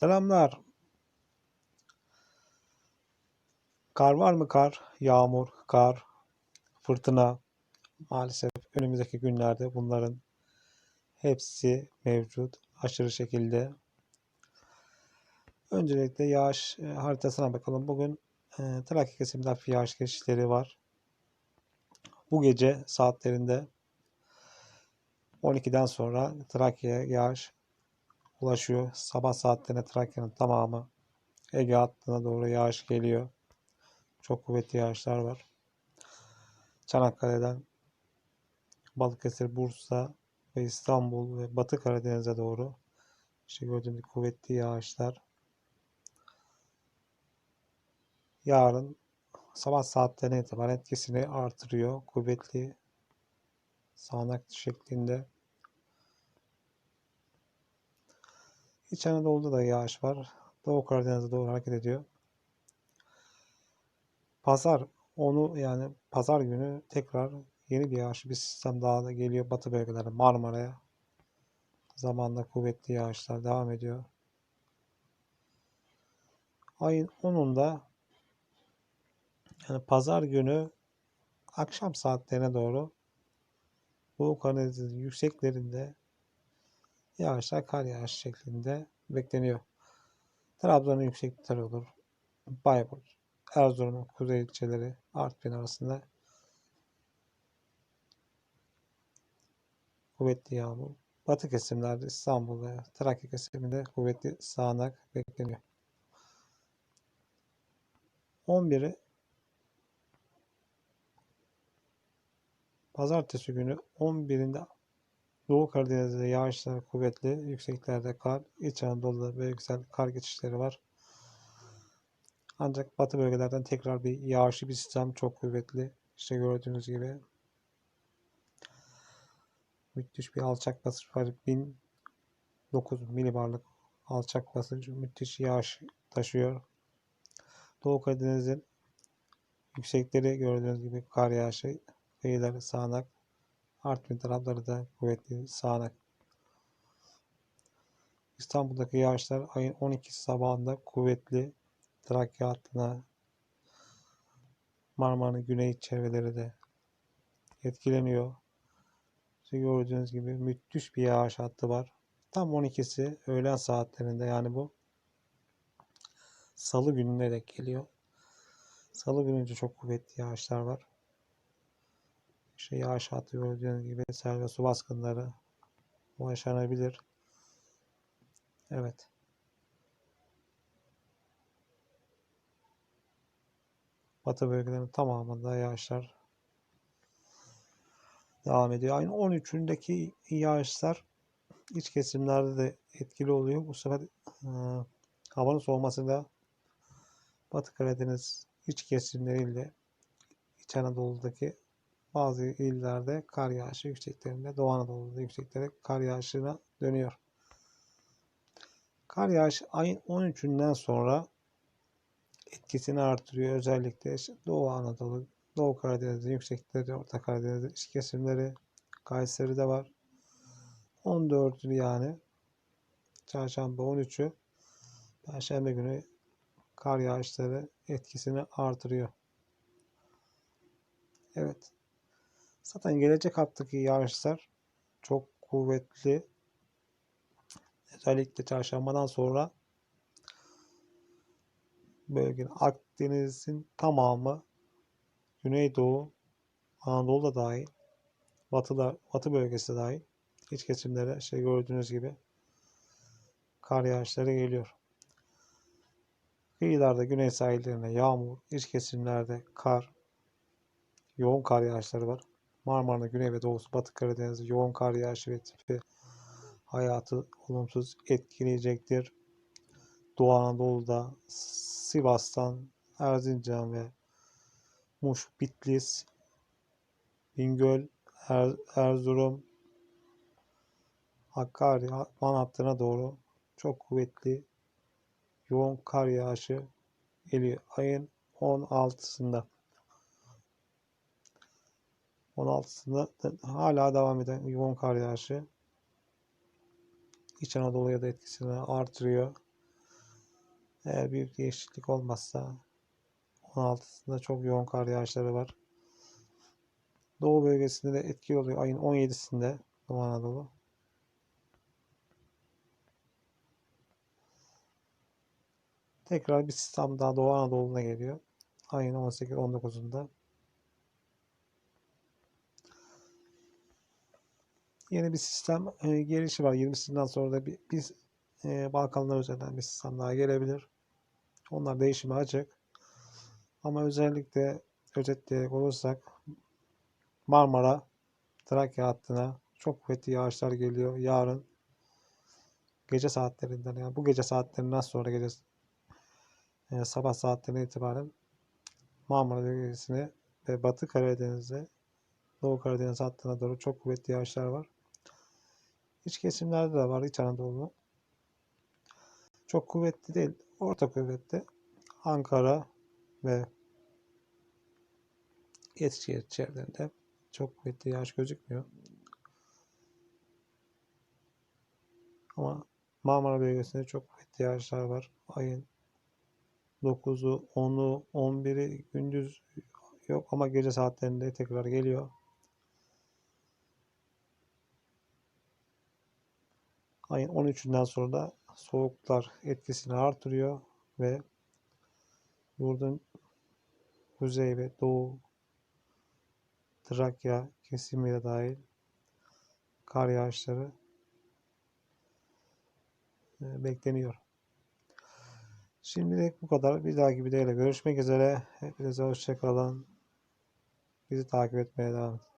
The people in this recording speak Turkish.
Selamlar. Kar var mı kar? Yağmur, kar, fırtına. Maalesef önümüzdeki günlerde bunların hepsi mevcut. Aşırı şekilde. Öncelikle yağış e, haritasına bakalım. Bugün e, Trakya kesiminde hafif yağış geçişleri var. Bu gece saatlerinde 12'den sonra Trakya'ya yağış ulaşıyor. Sabah saatlerinde Trakya'nın tamamı Ege hattına doğru yağış geliyor. Çok kuvvetli yağışlar var. Çanakkale'den Balıkesir, Bursa ve İstanbul ve Batı Karadeniz'e doğru işte gördüğünüz kuvvetli yağışlar. Yarın sabah saatlerine itibaren etkisini artırıyor. Kuvvetli sağanak şeklinde. İç Anadolu'da da yağış var. Doğu Karadeniz'e doğru hareket ediyor. Pazar onu yani pazar günü tekrar yeni bir yağışlı bir sistem daha da geliyor batı bölgelere Marmara'ya. Zamanla kuvvetli yağışlar devam ediyor. Ayın 10'unda yani pazar günü akşam saatlerine doğru Doğu Karadeniz'in yükseklerinde yağışlar kar yağış şeklinde bekleniyor. Trabzon'un yükseklikleri olur. Bayburt, Erzurum'un kuzey ilçeleri Artvin arasında kuvvetli yağmur. Batı kesimlerde İstanbul ve Trakya kesiminde kuvvetli sağanak bekleniyor. 11'i Pazartesi günü 11'inde Doğu Karadeniz'de yağışlar kuvvetli, yükseklerde kar, İç Anadolu'da bölgesel kar geçişleri var. Ancak batı bölgelerden tekrar bir yağışlı bir sistem çok kuvvetli. İşte gördüğünüz gibi müthiş bir alçak basınç var. 1009 milibarlık alçak basınç müthiş yağış taşıyor. Doğu Karadeniz'in yüksekleri gördüğünüz gibi kar yağışı, kıyıları sağanak, Artvin tarafları da kuvvetli sağanak. İstanbul'daki yağışlar ayın 12 sabahında kuvvetli Trakya hattına Marmara'nın güney çevreleri de etkileniyor. İşte gördüğünüz gibi müthiş bir yağış hattı var. Tam 12'si öğlen saatlerinde yani bu salı gününe denk geliyor. Salı gününce çok kuvvetli yağışlar var. İşte yağış hattı gördüğünüz gibi sel ve su baskınları yaşanabilir. Evet. Batı bölgelerinin tamamında yağışlar devam ediyor. Aynı 13'ündeki yağışlar iç kesimlerde de etkili oluyor. Bu sefer e, havanın soğumasında Batı Karadeniz iç kesimleriyle İç Anadolu'daki bazı illerde kar yağışı yükseklerinde, Doğu Anadolu'da yükseklere kar yağışına dönüyor. Kar yağışı ayın 13'ünden sonra etkisini artırıyor. Özellikle Doğu Anadolu, Doğu Karadeniz'in yüksekleri, Orta Karadeniz'in iç kesimleri, Kayseri'de var. 14'ü yani Çarşamba 13'ü Perşembe günü kar yağışları etkisini artırıyor. Evet. Zaten gelecek haftaki yağışlar çok kuvvetli. Özellikle çarşambadan sonra bölgenin Akdeniz'in tamamı Güneydoğu, Anadolu da dahil, Batı'da, Batı bölgesi dahil iç kesimlere şey gördüğünüz gibi kar yağışları geliyor. Kıyılarda güney sahillerine yağmur, iç kesimlerde kar, yoğun kar yağışları var. Marmara'nın güney ve doğusu, Batı Karadeniz'de yoğun kar yağışı ve tipi hayatı olumsuz etkileyecektir. Doğu Anadolu'da Sivas'tan Erzincan ve Muş, Bitlis, Bingöl, er Erzurum, Hakkari, Van hattına doğru çok kuvvetli yoğun kar yağışı geliyor. Ayın 16'sında 16'sında hala devam eden yoğun kar yağışı İç Anadolu'ya da etkisini artırıyor. Eğer büyük değişiklik olmazsa 16'sında çok yoğun kar yağışları var. Doğu bölgesinde de etkili oluyor. Ayın 17'sinde Doğu Anadolu. Tekrar bir sistem daha Doğu Anadolu'na geliyor. Ayın 18-19'unda. Yeni bir sistem e, gelişi var. 20'sinden sonra da bir, bir e, Balkanlar üzerinden bir sistem daha gelebilir. Onlar değişime açık. Ama özellikle özetleyecek olursak Marmara, Trakya hattına çok kuvvetli yağışlar geliyor. Yarın gece saatlerinden yani bu gece saatlerinden sonra gece e, sabah saatlerine itibaren Marmara bölgesine ve Batı Karadeniz'e Doğu Karadeniz hattına doğru çok kuvvetli yağışlar var. İç kesimlerde de var İç Anadolu. Çok kuvvetli değil, orta kuvvetli. Ankara ve Eskişehir çevrelerinde çok kuvvetli yağış gözükmüyor. Ama Marmara bölgesinde çok kuvvetli yağışlar var. Ayın 9'u, 10'u, 11'i gündüz yok ama gece saatlerinde tekrar geliyor. Ayın 13'ünden sonra da soğuklar etkisini artırıyor ve yurdun kuzey ve doğu Trakya kesimi de dahil kar yağışları e, bekleniyor. Şimdilik bu kadar. Bir dahaki videoyla görüşmek üzere. Hepinize hoşçakalın. Bizi takip etmeye devam edin.